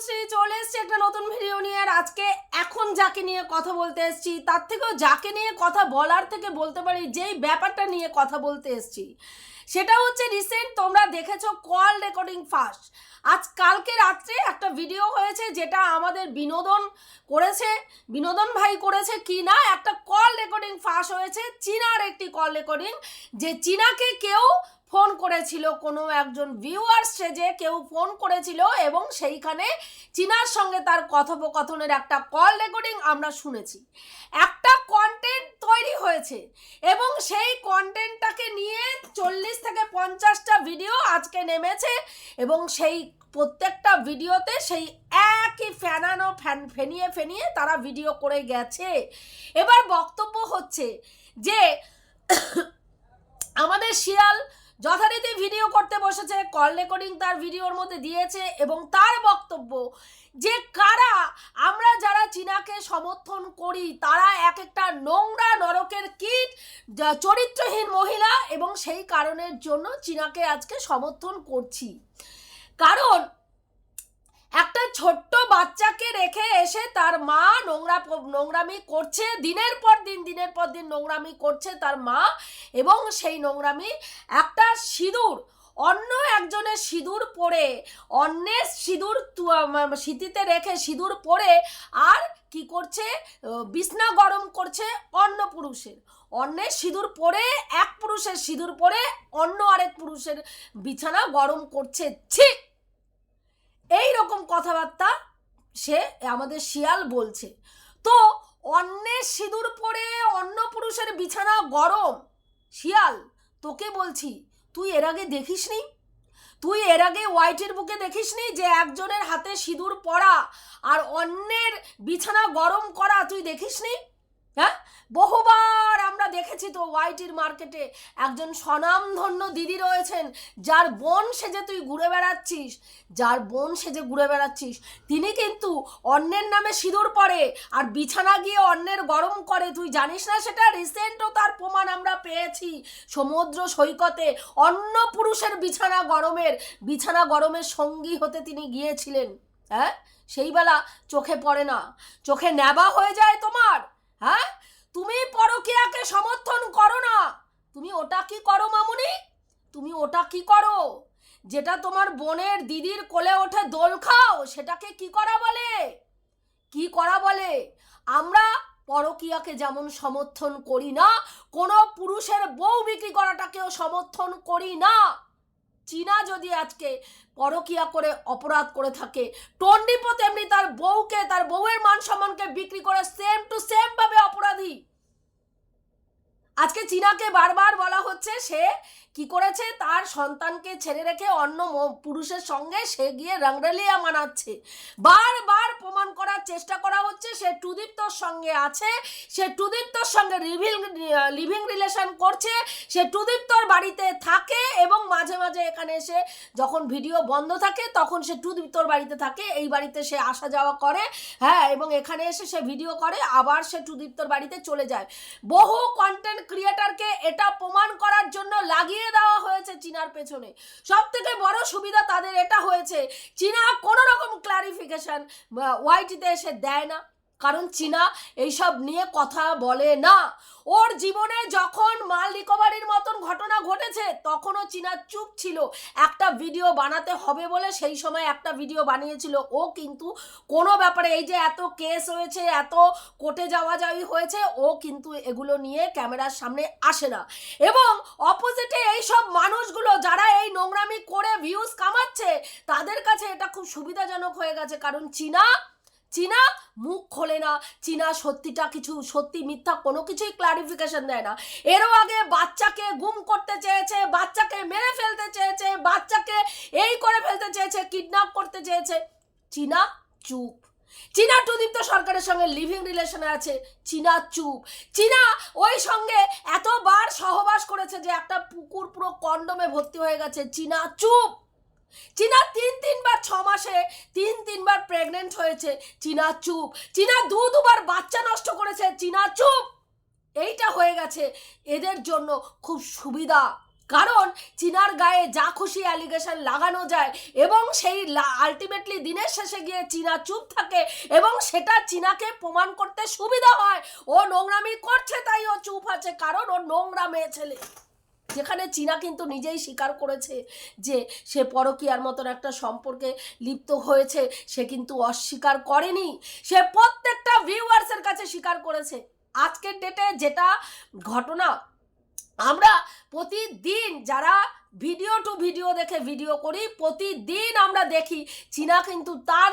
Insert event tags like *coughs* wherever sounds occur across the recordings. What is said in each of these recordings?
তনুশ্রী চলে এসেছি একটা নতুন ভিডিও নিয়ে। আর আজকে এখন যাকে নিয়ে কথা বলতে এসেছি, তার থেকেও যাকে নিয়ে কথা বলার থেকে বলতে পারি, যেই ব্যাপারটা নিয়ে কথা বলতে এসেছি, সেটা হচ্ছে রিসেন্ট তোমরা দেখেছ কল রেকর্ডিং ফার্স্ট আজ কালকে রাত্রে একটা ভিডিও হয়েছে যেটা আমাদের বিনোদন করেছে। বিনোদন ভাই করেছে কি না? একটা কল রেকর্ডিং ফাঁস হয়েছে। চীনার একটি কল রেকর্ডিং যে চীনাকে কেউ ফোন করেছিল কোনো একজন ভিউয়ার সেজে কেউ ফোন করেছিল এবং সেইখানে চীনার সঙ্গে তার কথোপকথনের একটা কল রেকর্ডিং আমরা শুনেছি। একটা কন্টেন্ট তৈরি হয়েছে এবং সেই কন্টেন্টটাকে নিয়ে চল্লিশ থেকে পঞ্চাশটা ভিডিও আজকে নেমেছে এবং সেই প্রত্যেকটা ভিডিওতে সেই একই ফ্যানানো ফ্যান ফেনিয়ে ফেনিয়ে তারা ভিডিও করে গেছে। এবার বক্তব্য হচ্ছে যে *coughs* আমাদের শিয়াল যথারীতি ভিডিও করতে বসেছে কল রেকর্ডিং তার ভিডিওর মধ্যে দিয়েছে এবং তার বক্তব্য যে কারা আমরা যারা চীনাকে সমর্থন করি, তারা এক একটা নোংরা নরকের কীট চরিত্রহীন মহিলা এবং সেই কারণের জন্য চীনাকে আজকে সমর্থন করছি। কারণ একটা ছোট্ট বাচ্চাকে রেখে এসে তার মা নোংরা নোংরামি করছে, দিনের পর দিন, দিনের পর দিন নোংরামি করছে তার মা এবং সেই নোংরামি একটা সিঁদুর, অন্য একজনের সিঁদুর পরে, অন্যের সিঁদুর তু- আম- রেখে সিঁদুর পরে আর কি করছে? বিছনা গরম করছে অন্য পুরুষের। অন্যের সিঁদুর পরে এক পুরুষের সিঁদুর পরে অন্য আরেক পুরুষের বিছানা গরম করছে। ছি! এই রকম কথাবার্তা সে আমাদের শিয়াল বলছে। তো অন্যের সিঁদুর পরে অন্য পুরুষের বিছানা গরম। শিয়াল, তোকে বলছি, তুই এর আগে দেখিসনি? তুই এর আগে হোয়াইটের বুকে দেখিসনি যে একজনের হাতে সিঁদুর পরা আর অন্যের বিছানা গরম করা তুই দেখিসনি? হ্যাঁ? বহুবার আমরা দেখেছি তো হোয়াইটির মার্কেটে একজন স্বনামধন্য দিদি রয়েছেন, যার বোন সেজে তুই ঘুরে বেড়াচ্ছিস, যার বোন সেজে ঘুরে বেড়াচ্ছিস। তিনি কিন্তু অন্যের নামে সিঁদুর পরে আর বিছানা গিয়ে অন্যের গরম করে। তুই জানিস না সেটা? রিসেন্টও তার প্রমাণ আমরা পেয়েছি। সমুদ্র সৈকতে অন্য পুরুষের বিছানা গরমের বিছানা গরমের সঙ্গী হতে তিনি গিয়েছিলেন। হ্যাঁ? সেই বেলা চোখে পড়ে না। চোখে নেবা হয়ে যায় তোমার। হ্যাঁ? তুমি পরকীয়াকে সমর্থন করো না। তুমি ওটা কি করো, মামুনি? তুমি ওটা কি করো? যেটা তোমার বোনের দিদির কোলে ওঠে দোল খাও, সেটাকে কি করা বলে? কি করা বলে? আমরা পরকীয়াকে যেমন সমর্থন করি না, কোনো পুরুষের বউ বিক্রি করাটাকেও সমর্থন করি না। চীনা যদি আজকে পরকিয়া করে, অপরাধ করে থাকে, টন্ডিপো তেমনি তার বউকে, তার বউয়ের মান সম্মানকে বিক্রি করে সেম টু সেম ভাবে অপরাধী। আজকে চীনাকে বারবার বলা হচ্ছে সে কি করেছে? তার সন্তানকে ছেড়ে রেখে অন্য পুরুষের সঙ্গে সে গিয়ে রংরেলিয়া মানাচ্ছে। বারবার প্রমাণ করার চেষ্টা করা হচ্ছে, সে টুদীপ্তর সঙ্গে আছে, সে টুদীপ্তর সঙ্গে লিভিং লিভিং রিলেশন করছে, সে টুদীপ্তর বাড়িতে থাকে এবং মাঝে মাঝে এখানে এসে যখন ভিডিও বন্ধ থাকে, তখন সে টুদীপ্তর বাড়িতে থাকে, এই বাড়িতে সে আসা যাওয়া করে হ্যাঁ এবং এখানে এসে সে ভিডিও করে, আবার সে টুদীপ্তর বাড়িতে চলে যায়। বহু কন্টেন্ট ক্রিয়েটারকে এটা প্রমাণ করার জন্য লাগিয়ে দেওয়া হয়েছে চীনার পেছনে। সব থেকে বড় সুবিধা তাদের এটা হয়েছে, চীনা কোনো রকম ক্লারিফিকেশন ওয়াইটিতে এসে দেয় না। কারণ চীনা এইসব নিয়ে কথা বলে না। ওর জীবনে যখন মাল ঘটেছে, তখনও চীনা চুপ ছিল। একটা ভিডিও বানাতে হবে বলে সেই সময় একটা ভিডিও বানিয়েছিল। ও কিন্তু কোনো ব্যাপারে এই যে এত কেস হয়েছে, এত কোর্টে যাওয়া যাওয়ি হয়েছে, ও কিন্তু এগুলো নিয়ে ক্যামেরার সামনে আসে না। এবং অপোজিটে এই সব মানুষগুলো যারা এই নোংরামি করে ভিউজ কামাচ্ছে, তাদের কাছে এটা খুব সুবিধাজনক হয়ে গেছে। কারণ চীনা চীনা মুখ খোলে না। চীনা সত্যিটা কিছু, সত্যি মিথ্যা কোনো কিছুই ক্লারিফিকেশন দেয় না। এরও আগে বাচ্চাকে গুম করতে চেয়েছে, বাচ্চাকে মেরে ফেলতে চেয়েছে, বাচ্চাকে এই করে ফেলতে চেয়েছে কিডন্যাপ করতে চেয়েছে। চীনা চুপ। চীনা টুদীপ্ত সরকারের সঙ্গে লিভিং রিলেশনে আছে। চীনা চুপ। চীনা ওই সঙ্গে এতবার সহবাস করেছে যে একটা পুকুর পুরো কন্ডমে ভর্তি হয়ে গেছে। চীনা চুপ। চীনা তিন তিনবার ছ মাসে তিন তিনবার প্রেগনেন্ট হয়েছে। চীনা চুপ। চীনা দু দুবার বাচ্চা নষ্ট করেছে। চীনা চুপ। এইটা হয়ে গেছে। এদের জন্য খুব সুবিধা। কারণ চীনার গায়ে যা খুশি অ্যালিগেশন লাগানো যায় এবং সেই আলটিমেটলি দিনের শেষে গিয়ে চীনা চুপ থাকে এবং সেটা চীনাকে প্রমাণ করতে সুবিধা হয়। ও নোংরামি করছে, তাই ও চুপ আছে। কারণ ও নোংরা মেয়ে ছেলে। যেখানে চীনা কিন্তু নিজেই স্বীকার করেছে যে সে পরকীয়ার মতন একটা সম্পর্কে লিপ্ত হয়েছে, সে কিন্তু অস্বীকার করেনি। সে প্রত্যেকটা ভিউয়ার্সের কাছে স্বীকার করেছে। আজকের ডেটে যেটা ঘটনা আমরা প্রতিদিন যারা ভিডিও টু ভিডিও দেখে ভিডিও করি, প্রতিদিন আমরা দেখি। চীনা কিন্তু তার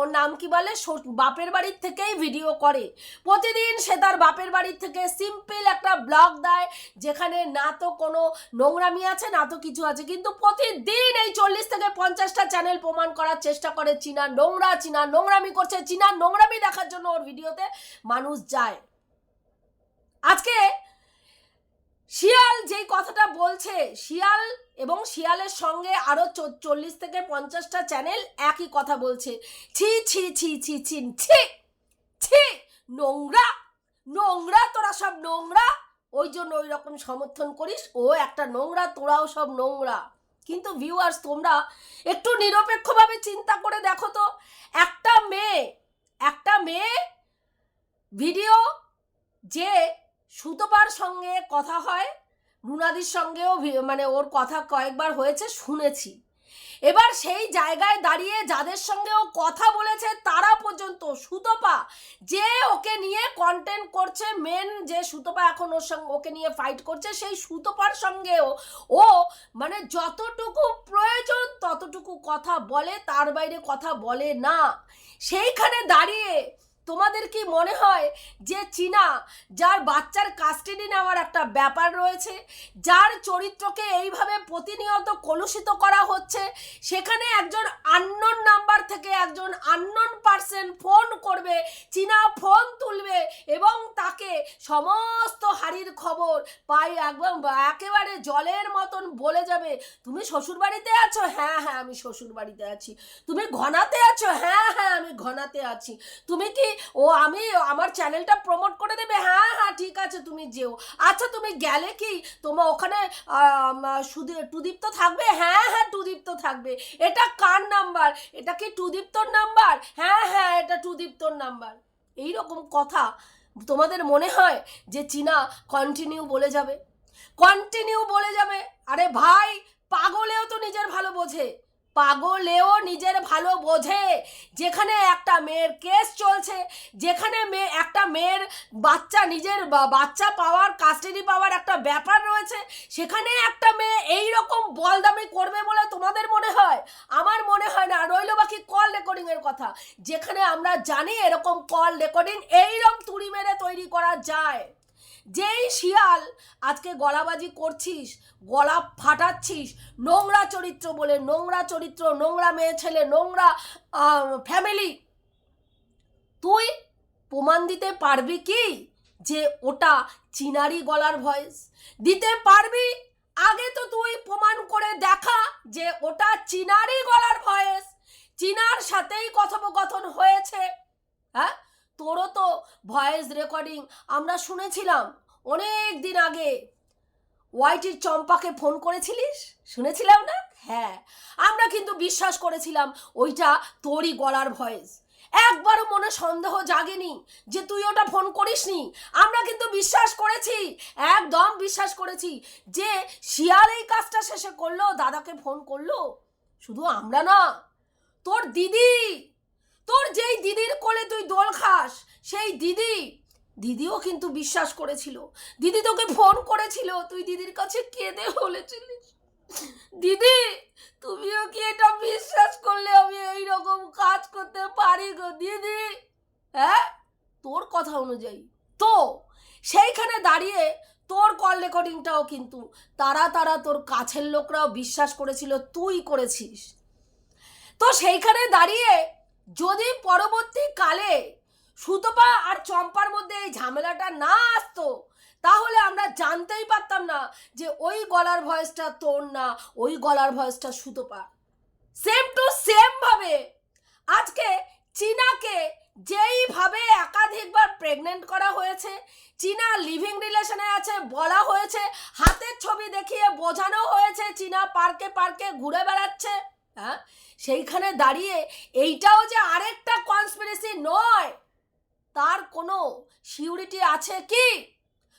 ওর নাম কি বলে? বাপের বাড়ির থেকেই ভিডিও করে। প্রতিদিন সে তার বাপের বাড়ির থেকে সিম্পল একটা ব্লগ দেয়, যেখানে না তো কোনো নোংরামি আছে, না তো কিছু আছে। কিন্তু প্রতিদিন এই চল্লিশ থেকে পঞ্চাশটা চ্যানেল প্রমাণ করার চেষ্টা করে। চীনা নোংরা, চীনা নোংরামি করছে, চীনা নোংরামি দেখার জন্য ওর ভিডিওতে মানুষ যায়। আজকে শিয়াল যেই কথাটা বলছে, শিয়াল এবং শিয়ালের সঙ্গে আরও চল্লিশ থেকে পঞ্চাশটা চ্যানেল একই কথা বলছে। ছি ছি ছি ছি ছি ছি ছি, নোংরা নোংরা তোরা সব নোংরা, ওই জন্য ওই রকম সমর্থন করিস, ও একটা নোংরা, তোরাও সব নোংরা। কিন্তু ভিউয়ার্স তোমরা একটু নিরপেক্ষভাবে চিন্তা করে দেখো তো, একটা মেয়ে একটা মেয়ে ভিডিও যে সুতপার সঙ্গে কথা হয়, রুনাদির সঙ্গেও মানে ওর কথা কয়েকবার হয়েছে, শুনেছি। এবার সেই জায়গায় দাঁড়িয়ে যাদের সঙ্গে ও কথা বলেছে, তারা পর্যন্ত সুতপা যে ওকে নিয়ে কন্টেন্ট করছে মেন যে সুতপা এখন ওর সঙ্গে, ওকে নিয়ে ফাইট করছে, সেই সুতপার সঙ্গেও ও মানে যতটুকু প্রয়োজন ততটুকু কথা বলে, তার বাইরে কথা বলে না। সেইখানে দাঁড়িয়ে তোমাদের কি মনে হয় যে চীনা, যার বাচ্চার কাস্টাডি নেওয়ার একটা ব্যাপার রয়েছে, যার চরিত্রকে এইভাবে প্রতিনিয়ত কলুষিত করা হচ্ছে, সেখানে একজন আননোন নাম্বার থেকে একজন আননোন পার্সন ফোন করবে, চীনা ফোন তুলবে এবং তাকে সমস্ত হাড়ির খবর পাই একদম একেবারে জলের মতন বলে যাবে, তুমি শ্বশুর বাড়িতে আছো? হ্যাঁ হ্যাঁ আমি শ্বশুর বাড়িতে আছি। তুমি ঘনাতে আছো? হ্যাঁ হ্যাঁ আমি ঘনাতে আছি। তুমি কি ও আমি আমার চ্যানেলটা প্রমোট করে দেবে। হ্যাঁ হ্যাঁ ঠিক আছে তুমি যেও। আচ্ছা তুমি গেলে কি তোমার ওখানে আম, সুদী টুদীপ্ত থাকবে? হ্যাঁ হ্যাঁ টুদীপ্ত থাকবে। এটা কার নাম্বার? এটা কি টুদীপ্তর নাম্বার? হ্যাঁ হ্যাঁ এটা টুদীপ্তর নাম্বার। এই রকম কথা তোমাদের মনে হয় যে চীনা কন্টিনিউ বলে যাবে? কন্টিনিউ বলে যাবে? আরে ভাই পাগলেও তো নিজের ভালো বোঝে। পাগলেও নিজের ভালো বোঝে। যেখানে একটা মেয়ের কেস চলছে, যেখানে মেয়ে একটা মেয়ের বাচ্চা নিজের বাচ্চা পাওয়ার কাস্টাডি পাওয়ার একটা ব্যাপার রয়েছে, সেখানে একটা মেয়ে এই রকম বলদামি করবে বলে তোমাদের মনে হয়? আমার মনে হয় না। রইল বাকি কল রেকর্ডিংয়ের কথা। যেখানে আমরা জানি এরকম কল রেকর্ডিং এইরকম তুড়ি মেরে তৈরি করা যায়। যেই শিয়াল আজকে গলাবাজি করছিস, গলা ফাটাচ্ছিস, নোংরা চরিত্র বলে, নোংরা চরিত্র, নোংরা মেয়ে ছেলে, নোংরা ফ্যামিলি তুই প্রমাণ দিতে পারবি কি যে ওটা চিনারি গলার ভয়েস দিতে পারবি? আগে তো তুই প্রমাণ করে দেখা যে ওটা চিনারি গলার ভয়েস চিনার সাথেই কথোপকথন হয়েছে। হ্যাঁ? তোরও তো ভয়েস রেকর্ডিং, আমরা শুনেছিলাম অনেক দিন আগে। ওয়াইটির চম্পাকে ফোন করেছিলিস? শুনেছিলাম না? হ্যাঁ আমরা কিন্তু বিশ্বাস করেছিলাম ওইটা তোরই গলার ভয়েস। একবারও মনে সন্দেহ জাগেনি যে তুই ওটা ফোন করিসনি। আমরা কিন্তু বিশ্বাস করেছি, একদম বিশ্বাস করেছি যে শিয়াল এই কাজটা শেষে করল, দাদাকে ফোন করল। শুধু আমরা না, তোর দিদি তোর যেই দিদির কোলে তুই দোল খাস, সেই দিদি, দিদিও কিন্তু বিশ্বাস করেছিল। দিদি তোকে ফোন করেছিল, তুই দিদির কাছে কেঁদে বলেছিলিস। দিদি, তুমিও কি এটা বিশ্বাস করলে আমি এই রকম কাজ করতে পারি গো, দিদি? হ্যাঁ? তোর কথা অনুযায়ী। তো, সেইখানে দাঁড়িয়ে তোর কল রেকর্ডিংটাও কিন্তু তারা তারা তোর কাছের লোকরাও বিশ্বাস করেছিল, তুই করেছিস। তো সেইখানে দাঁড়িয়ে যদি পরবর্তীকালে সুতপা আর চম্পার মধ্যে এই ঝামেলাটা না আসতো, তাহলে আমরা জানতেই পারতাম না যে ওই গলার ভয়েসটা তোর না, ওই গলার ভয়েসটা সুতপা সেম টু সেম ভাবে আজকে চীনাকে যেইভাবে একাধিকবার প্রেগনেন্ট করা হয়েছে, চীনা লিভিং রিলেশনে আছে বলা হয়েছে, হাতের ছবি দেখিয়ে বোঝানো হয়েছে, চীনা পার্কে পার্কে ঘুরে বেড়াচ্ছে। হ্যাঁ? সেইখানে দাঁড়িয়ে এইটাও যে আরেকটা কনস্পিরেসি নয়, তার কোনো সিউরিটি আছে কি?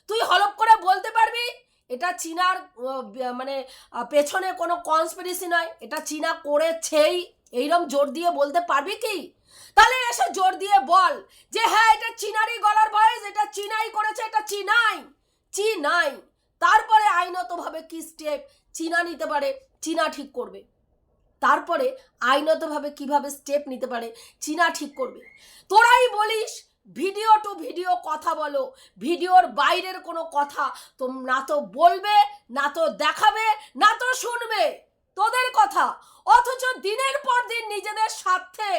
তুই হলপ করে বলতে পারবি, এটা চীনার মানে পেছনে কোনো কনস্পিরেসি নয়, এটা চীনা করেছেই এইরকম জোর দিয়ে বলতে পারবি কি? তাহলে এসে জোর দিয়ে বল যে হ্যাঁ এটা চীনারই গলার ভয়েস এটা চীনাই করেছে, এটা চীনাই চীনাই। তারপরে আইনতভাবে কি স্টেপ চীনা নিতে পারে, চীনা ঠিক করবে। তারপরে আইনতভাবে কীভাবে স্টেপ নিতে পারে, চীনা ঠিক করবে। তোরাই বলিস ভিডিও টু ভিডিও কথা বলো ভিডিওর বাইরের কোনো কথা তো না তো বলবে, না তো দেখাবে, না তো শুনবে। তোদের কথা, অথচ দিনের পর দিন নিজেদের স্বার্থে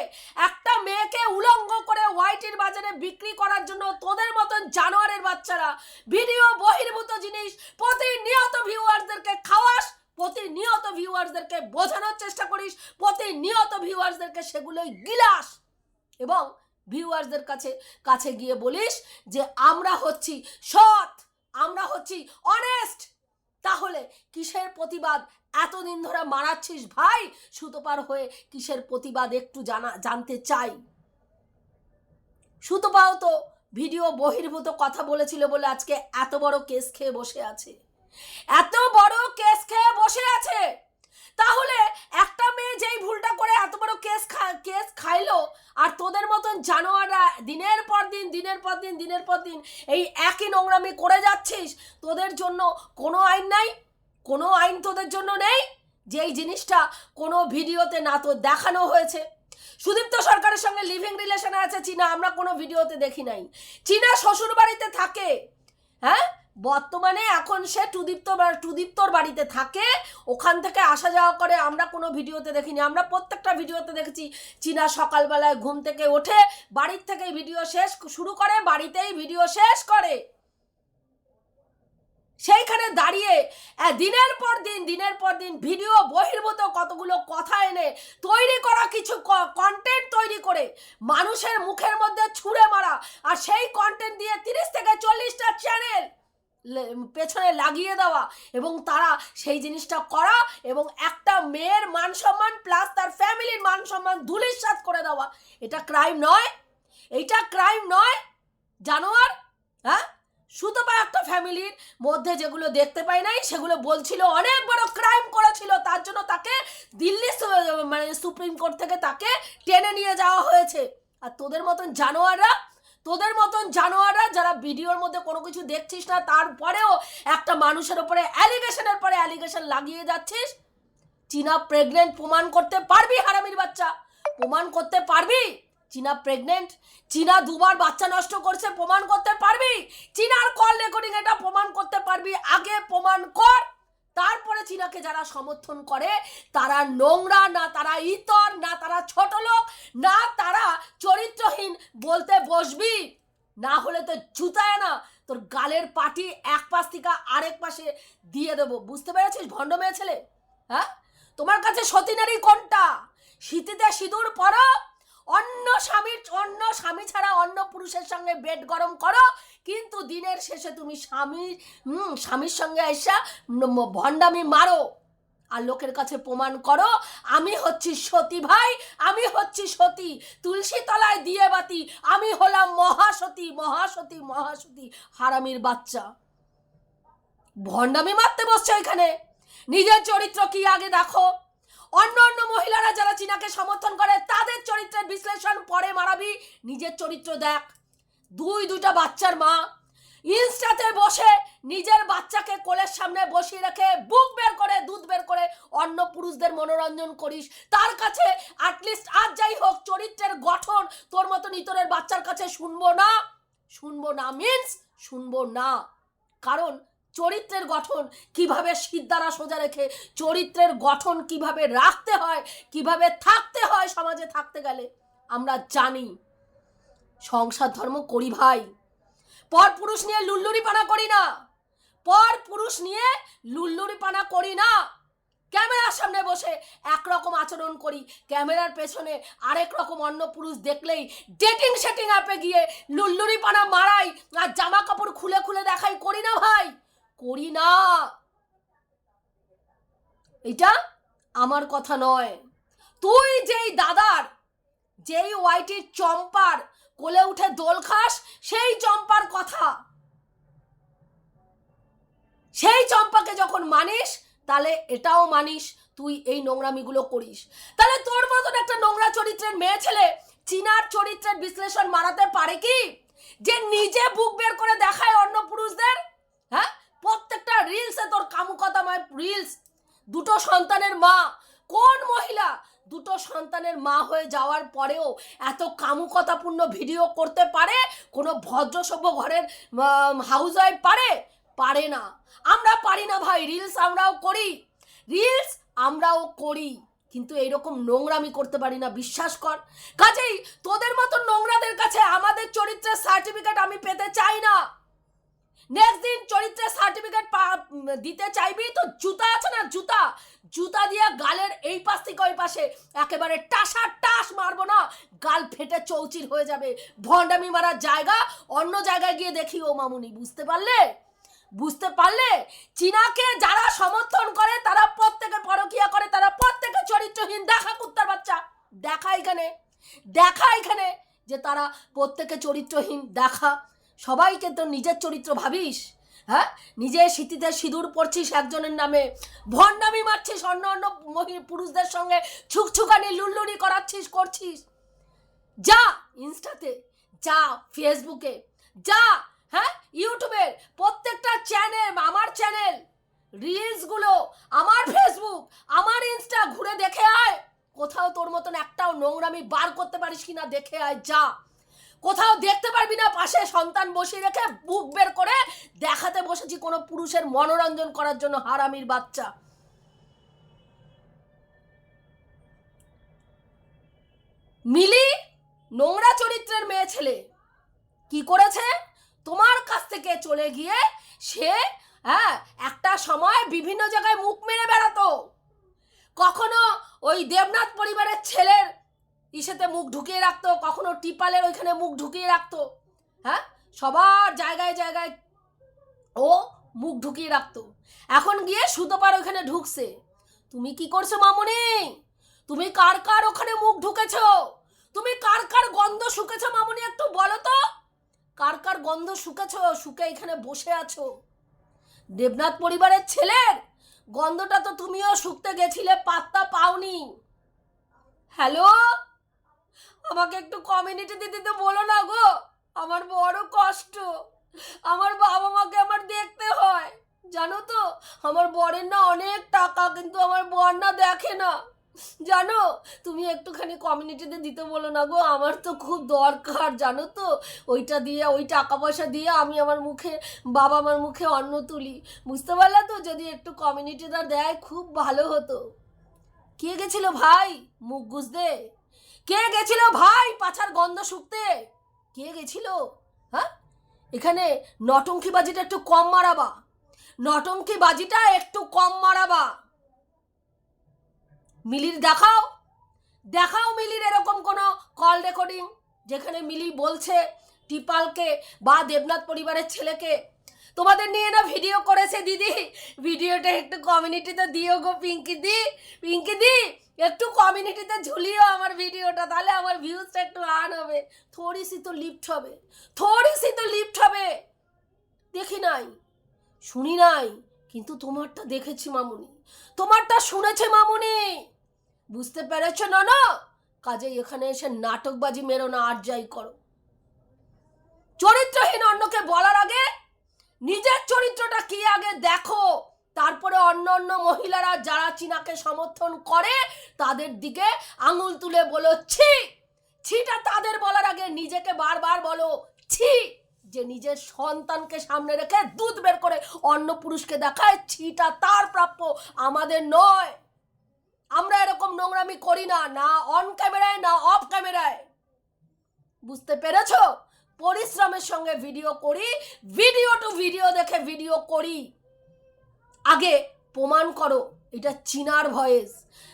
একটা মেয়েকে উলঙ্গ করে হোয়াইটের বাজারে বিক্রি করার জন্য তোদের মতন জানোয়ারের বাচ্চারা ভিডিও বহির্ভূত জিনিস প্রতিনিয়ত ভিউয়ার্সদেরকে খাওয়াস প্রতিনিয়ত ভিউয়ার্সদেরকে বোঝানোর চেষ্টা করিস, প্রতিনিয়ত ভিউয়ার্সদেরকে সেগুলোই গিলাস এবং ভিউয়ার্সদের কাছে কাছে গিয়ে বলিস যে, আমরা হচ্ছি সৎ, আমরা হচ্ছি অনেস্ট তাহলে কিসের প্রতিবাদ? এতদিন ধরে মারাচ্ছিস ভাই, সুতোপার হয়ে কিসের প্রতিবাদ একটু জানা, জানতে চাই। সুতোপাও তো ভিডিও বহির্ভূত কথা বলেছিল বলে আজকে এত বড় কেস খেয়ে বসে আছে। এত বড় কেস খেয়ে বসে আছে। তাহলে একটা মেয়ে যেই ভুলটা করে এত বড় কেস কেস খাইলো, আর তোদের মতন জানোয়াররা দিনের পর দিন, দিনের পর দিন, দিনের পর দিন এই একই নোংরামি করে যাচ্ছিস, তোদের জন্য কোনো আইন নাই, কোনো আইন তোদের জন্য নেই, যেই জিনিসটা কোনো ভিডিওতে না তো দেখানো হয়েছে। সুদীপ্ত সরকারের সঙ্গে লিভিং রিলেশনে আছে চীনা, আমরা কোনো ভিডিওতে দেখি নাই। চীনা শ্বশুর বাড়িতে থাকে হ্যাঁ? বর্তমানে এখন সে টুদীপ্ত টুদীপ্তর বাড়িতে থাকে। ওখান থেকে আসা যাওয়া করে। আমরা কোনো ভিডিওতে দেখিনি। আমরা প্রত্যেকটা ভিডিওতে দেখেছি, চীনা সকালবেলায় ঘুম থেকে ওঠে, বাড়ির থেকে ভিডিও শেষ শুরু করে, বাড়িতেই ভিডিও শেষ করে। সেইখানে দাঁড়িয়ে দিনের পর দিন, দিনের পর দিন ভিডিও বহির্ভূত কতগুলো কথা এনে তৈরি করা কিছু কন্টেন্ট তৈরি করে মানুষের মুখের মধ্যে ছুঁড়ে মারা। আর সেই কন্টেন্ট দিয়ে তিরিশ থেকে চল্লিশটা চ্যানেল পেছনে লাগিয়ে দেওয়া এবং তারা সেই জিনিসটা করা এবং একটা মেয়ের মান সম্মান প্লাস তার ফ্যামিলির মান সম্মান ধুলিস্বাদ করে দেওয়া। এটা ক্রাইম নয়। এইটা ক্রাইম নয়। জানোয়ার হ্যাঁ? সুতপা একটা ফ্যামিলির মধ্যে যেগুলো দেখতে পাই নাই, সেগুলো বলছিল, অনেক বড় ক্রাইম করেছিল। তার জন্য তাকে দিল্লি মানে সুপ্রিম কোর্ট থেকে তাকে টেনে নিয়ে যাওয়া হয়েছে। আর তোদের মতন জানোয়াররা তোদের মতন জানোয়াররা যারা ভিডিওর মধ্যে কোনো কিছু দেখছিস না, তারপরেও একটা মানুষের ওপরে অ্যালিগেশনের পরে অ্যালিগেশন লাগিয়ে যাচ্ছিস? চীনা প্রেগনেন্ট প্রমাণ করতে পারবি, হারামির বাচ্চা? প্রমাণ করতে পারবি? চীনা প্রেগনেন্ট চীনা দুবার বাচ্চা নষ্ট করছে, প্রমাণ করতে পারবি? চীনার কল রেকর্ডিং এটা প্রমাণ করতে পারবি। আগে প্রমাণ কর। তারপরে চীনাকে যারা সমর্থন করে, তারা নোংরা, না তারা ইতর, না তারা ছোট লোক, না তারা চরিত্রহীন। বলতে বসবি, না হলে তো জুতায় না, তোর গালের পাটি এক পাশ থেকে আরেক পাশে দিয়ে দেবো। বুঝতে পেরেছিস, ভণ্ড মেয়ে ছেলে? হ্যাঁ? তোমার কাছে সতীনারী কোনটা? শীতিতে সিঁদুর পরো, অন্য স্বামীর, অন্য স্বামী ছাড়া অন্য পুরুষের সঙ্গে বেড গরম করো কিন্তু দিনের শেষে তুমি স্বামীর স্বামীর সঙ্গে এসা ভণ্ডামি মারো আর লোকের কাছে প্রমাণ করো, আমি হচ্ছি সতী ভাই, আমি হচ্ছি সতী তুলসী তলায় দিয়ে বাতি, আমি হলাম মহাসতী মহাসতী মহাসতী, হারামির বাচ্চা। ভণ্ডামি মারতে বসছে এখানে? নিজের চরিত্র কি আগে দেখো? অন্য অন্য মহিলারা যারা চীনাকে সমর্থন করে, তাদের চরিত্রের বিশ্লেষণ পরে মারাবি, নিজের চরিত্র দেখ। দুই দুটা বাচ্চার মা। ইনস্টাতে বসে নিজের বাচ্চাকে কোলের সামনে বসিয়ে রেখে বুক বের করে, দুধ বের করে অন্য পুরুষদের মনোরঞ্জন করিস। তার কাছে অ্যাটলিস্ট আজ যাই হোক চরিত্রের গঠন তোর মতন ইতরের বাচ্চার কাছে শুনব না। শুনব না মিন্স শুনব না। কারণ চরিত্রের গঠন কীভাবে সিদ্ধারা সোজা রেখে, চরিত্রের গঠন কীভাবে রাখতে হয়, কীভাবে থাকতে হয় সমাজে থাকতে গেলে আমরা জানি সংসার ধর্ম করি ভাই। পর পুরুষ নিয়ে লুল্লুরি পানা করি না। পর পুরুষ নিয়ে লুল্লুরি পানা করি না। ক্যামেরার সামনে বসে একরকম আচরণ করি। ক্যামেরার পেছনে আরেক রকম অন্য পুরুষ দেখলেই ডেটিং সেটিং অ্যাপে গিয়ে লুল্লুরি পানা মারাই আর জামা কাপড় খুলে খুলে দেখাই করি না ভাই। করি না। এটা আমার কথা নয়। তুই যেই দাদার, যেই ওয়াইটির চম্পার কোলে উঠে দোল খাস, সেই চম্পার কথা। সেই চম্পাকে যখন মানিস, তাহলে এটাও মানিস, তুই এই নোংরামিগুলো করিস। তাহলে তোর মতন একটা নোংরা চরিত্রের মেয়ে ছেলে চিনার চরিত্রের বিশ্লেষণ মারাতে পারে কি? যে নিজে বুক বের করে দেখায় অন্য পুরুষদের? হ্যাঁ? প্রত্যেকটা রিলসে তোর কামুকতাময় রিলস দুটো সন্তানের মা, কোন মহিলা দুটো সন্তানের মা হয়ে যাওয়ার পরেও এত কামুকতাপূর্ণ ভিডিও করতে পারে? কোনো ভদ্রসভ্য ঘরের হাউস ওয়াইফ পারে? পারে না। আমরা পারি না ভাই রিলস আমরাও করি। রিলস আমরাও করি। কিন্তু এইরকম নোংরামি করতে পারি না, বিশ্বাস কর। কাজেই তোদের মতো নোংরাদের কাছে আমাদের চরিত্রের সার্টিফিকেট আমি পেতে চাই না। নেক্সট দিন চরিত্রের সার্টিফিকেট দিতে চাইবি তো জুতা আছে না জুতা? জুতা দিয়ে গালের এই পাশ থেকে ওই পাশে একেবারে টাসা টাস মারবো না। গাল ফেটে চৌচির হয়ে যাবে। ভণ্ডামি মারার জায়গা অন্য জায়গায় গিয়ে দেখি ও মামুনি, বুঝতে পারলে? বুঝতে পারলে? চীনাকে যারা সমর্থন করে, তারা প্রত্যেকে পরকিয়া করে, তারা প্রত্যেকে চরিত্রহীন। দেখা কুত্তার বাচ্চা। দেখা এখানে। দেখা এখানে যে তারা প্রত্যেকে চরিত্রহীন। দেখা সবাইকে তো নিজের চরিত্র ভাবিস হ্যাঁ? নিজের স্মৃতিতে সিঁদুর পড়ছিস একজনের নামে, ভণ্ডামি মারছিস অন্য অন্য পুরুষদের সঙ্গে, ছুকছুকানি, লুল্লুরি করাচ্ছিস, করছিস। যা ইনস্টাতে, যা ফেসবুকে, যা হ্যাঁ? ইউটিউবের প্রত্যেকটা চ্যানেল, আমার চ্যানেল, রিলসগুলো, আমার ফেসবুক, আমার ইনস্টা ঘুরে দেখে আয়। কোথাও তোর মতন একটাও নোংরামি বার করতে পারিস কিনা দেখে আয়, যা। কোথাও দেখতে পারবি না, পাশে সন্তান বসিয়ে রেখে বুক বের করে দেখাতে বসেছি কোনো পুরুষের মনোরঞ্জন করার জন্য, হারামির বাচ্চা। মিলি, নোংরা চরিত্রের মেয়ে ছেলে। কি করেছে? তোমার কাছ থেকে চলে গিয়ে সে হ্যাঁ একটা সময় বিভিন্ন জায়গায় মুখ মেরে বেড়াতো। কখনো ওই দেবনাথ পরিবারের ছেলের ইসেতে মুখ ঢুকিয়ে রাখতো, কখনো টিপালের ওইখানে মুখ ঢুকিয়ে রাখতো হ্যাঁ? সবার জায়গায় জায়গায় ও মুখ ঢুকিয়ে রাখতো। এখন গিয়ে সুতোপার ওইখানে ঢুকছে। তুমি কি করছ মামুনি? তুমি কার কার ওখানে মুখ ঢুকেছো? তুমি কার কার গন্ধ শুকেছো মামুনি একটু বলো তো? কার কার গন্ধ শুকেছো, শুকে এখানে বসে আছো? দেবনাথ পরিবারের ছেলের গন্ধটা তো তুমিও শুকতে গেছিলে, পাত্তা পাওনি। হ্যালো? আমাকে একটু কমিউনিটিতে দিতে বলো না গো। আমার বড় কষ্ট। আমার বাবা মাকে আমার দেখতে হয়। জানো তো, আমার বরের না অনেক টাকা, কিন্তু আমার বর না দেখে না। জানো, তুমি একটুখানি কমিউনিটিতে দিতে বলো না গো, আমার তো খুব দরকার, জানো তো। ওইটা দিয়ে, ওই টাকা পয়সা দিয়ে আমি আমার মুখে, বাবা মার মুখে অন্ন তুলি। বুঝতে পারলে তো, যদি একটু কমিউনিটিটা দেয়, খুব ভালো হতো। কে গেছিল ভাই? মুখ গুজতে কে গেছিল ভাই পাছার গন্ধ শুকতে? কে গেছিল? হ্যাঁ? এখানে নটঙ্কি বাজিটা একটু কম মারাবা। নটঙ্কি বাজিটা একটু কম মারাবা। মিলির দেখাও। দেখাও মিলির এরকম কোনো কল রেকর্ডিং যেখানে মিলি বলছে টিপালকে বা দেবনাথ পরিবারের ছেলেকে, তোমাদের নিয়ে না ভিডিও করেছে দিদি? ভিডিওটা একটু কমিউনিটিতে দিও গো, পিঙ্কি দি পিঙ্কি দি। একটু কমিউনিটিতে ঝুলিও আমার ভিডিওটা তাহলে আমার ভিউজটা একটু আন হবে। থোড়ি সি তো লিফট হবে। থোড়ি সি তো লিফট হবে। দেখি নাই, শুনি নাই, কিন্তু তোমারটা দেখেছি মামুনি। তোমারটা শুনেছে মামুনি। বুঝতে পেরেছ না না কাজে এখানে এসে নাটকবাজি মেরো না, আর যাই করো। চরিত্রহীন অন্যকে বলার আগে, নিজের চরিত্রটা কি আগে দেখো। তারপরে অন্য অন্য মহিলারা যারা চীনাকে সমর্থন করে, তাদের দিকে আঙুল তুলে বলো, ছি! ছিটা তাদের বলার আগে নিজেকে বারবার বলো, ছি! যে নিজের সন্তানকে সামনে রেখে দুধ বের করে অন্য পুরুষকে দেখায়, ছিটা তার প্রাপ্য, আমাদের নয়। আমরা এরকম নোংরামি করি না না অন ক্যামেরায় না অফ ক্যামেরায় বুঝতে পেরেছ? পরিশ্রমের সঙ্গে ভিডিও করি ভিডিও টু ভিডিও দেখে ভিডিও করি। আগে প্রমাণ করো, এটা চিনার ভয়েস।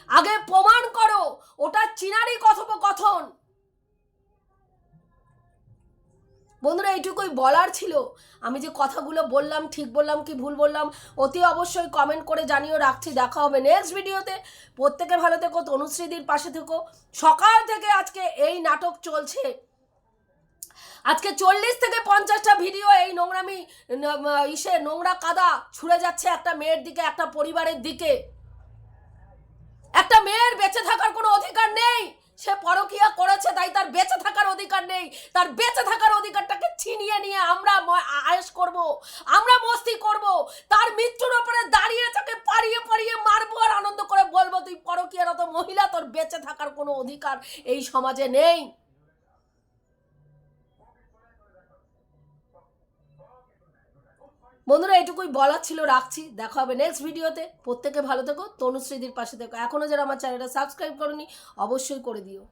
আগে প্রমাণ করো, ওটা চিনারই কথোপকথন। বন্ধুরা, এইটুকুই বলার ছিল। আমি যে কথাগুলো বললাম, ঠিক বললাম কি ভুল বললাম, অতি অবশ্যই কমেন্ট করে জানিও। রাখছি, দেখা হবে নেক্সট ভিডিওতে প্রত্যেকে ভালো থেকো, তনুশ্রীদির পাশে থেকো। সকাল থেকে আজকে এই নাটক চলছে। আজকে চল্লিশ থেকে পঞ্চাশটা ভিডিও এই নোংরামি ইসে নোংরা কাদা ছুঁড়ে যাচ্ছে একটা মেয়ের দিকে, একটা পরিবারের দিকে। একটা মেয়ের বেঁচে থাকার কোনো অধিকার নেই। সে পরকিয়া করেছে, তাই তার বেঁচে থাকার অধিকার নেই। তার বেঁচে থাকার অধিকারটাকে ছিনিয়ে নিয়ে আমরা আয়েশ করব, আমরা মস্তি করব। তার মৃত্যুর ওপরে দাঁড়িয়ে তাকে পাড়িয়ে পাড়িয়ে মারবো আর আনন্দ করে বলব, তুই পরকিয়ারত মহিলা, তোর বেঁচে থাকার কোনো অধিকার এই সমাজে নেই। বন্ধুরা, এটুকুই বলার ছিল, রাখছি। দেখা হবে নেক্সট ভিডিওতে প্রত্যেকে ভালো থেকো, তনুশ্রীদির পাশে থেকো। এখনও যারা আমার চ্যানেলটা সাবস্ক্রাইব করনি, অবশ্যই করে দিও।